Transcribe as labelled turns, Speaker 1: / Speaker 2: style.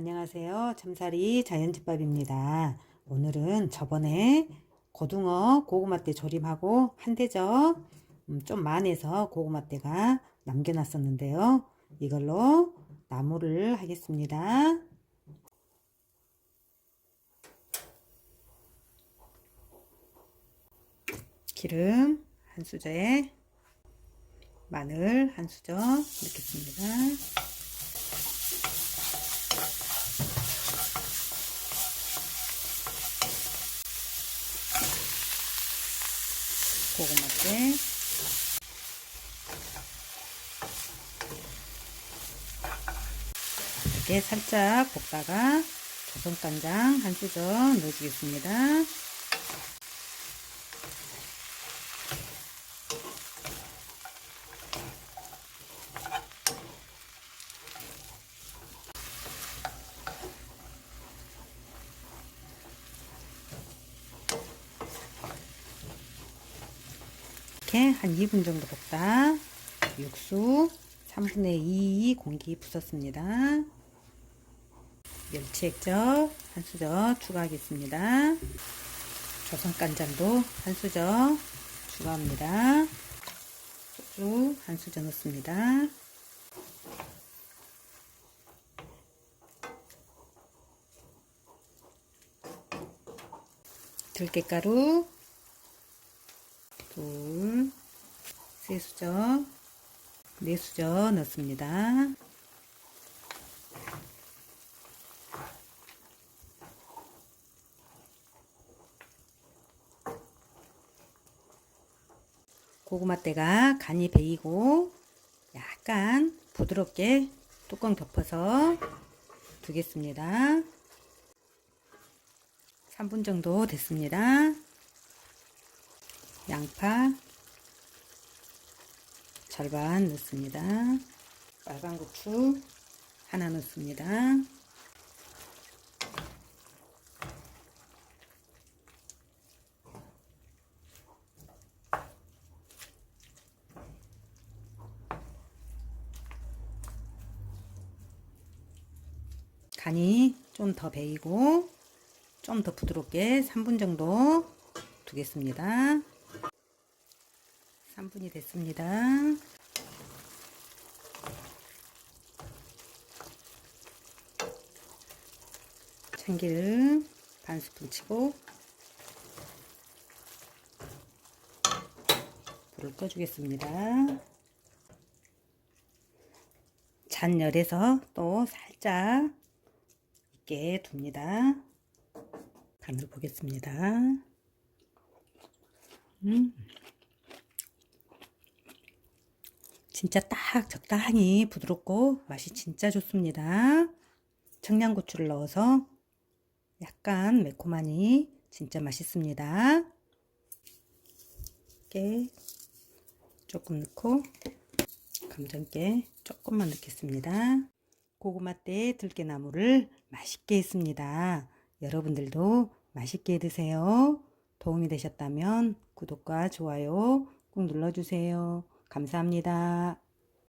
Speaker 1: 안녕하세요. 참사리 자연집밥입니다. 오늘은 저번에 고등어 고구마대 조림하고 한대접 음, 좀 많아서 고구마대가 남겨놨었는데요. 이걸로 나물을 하겠습니다. 기름 한 수저에 마늘 한 수저 넣겠습니다. 고구마째 이렇게 살짝 볶다가 조선간장 한 수저 넣어주겠습니다. 이렇게 한 2분 정도 볶다 육수 3분의 2 공기 부었습니다. 멸치 액젓 한 수저 추가하겠습니다. 조선 간장도 한 수저 추가합니다. 소주 한 수저 넣습니다. 들깨가루 둘, 세 수저, 네 수저 넣습니다. 고구마대가 간이 배이고 약간 부드럽게 뚜껑 덮어서 두겠습니다. 3분 정도 됐습니다. 양파 절반 넣습니다. 빨간 고추 하나 넣습니다. 간이 좀 더 배이고 좀 더 부드럽게 3분 정도 두겠습니다. 3분이 됐습니다. 참기름 반 스푼 치고 불을 꺼주겠습니다. 잔열에서 또 살짝 있게 둡니다. 간을 보겠습니다. 음. 진짜 딱 적당히 부드럽고 맛이 진짜 좋습니다. 청양고추를 넣어서 약간 매콤하니 진짜 맛있습니다. 깨 조금 넣고 감전깨 조금만 넣겠습니다. 고구마대 들깨나무를 맛있게 했습니다. 여러분들도 맛있게 드세요. 도움이 되셨다면 구독과 좋아요 꾹 눌러주세요. 감사합니다.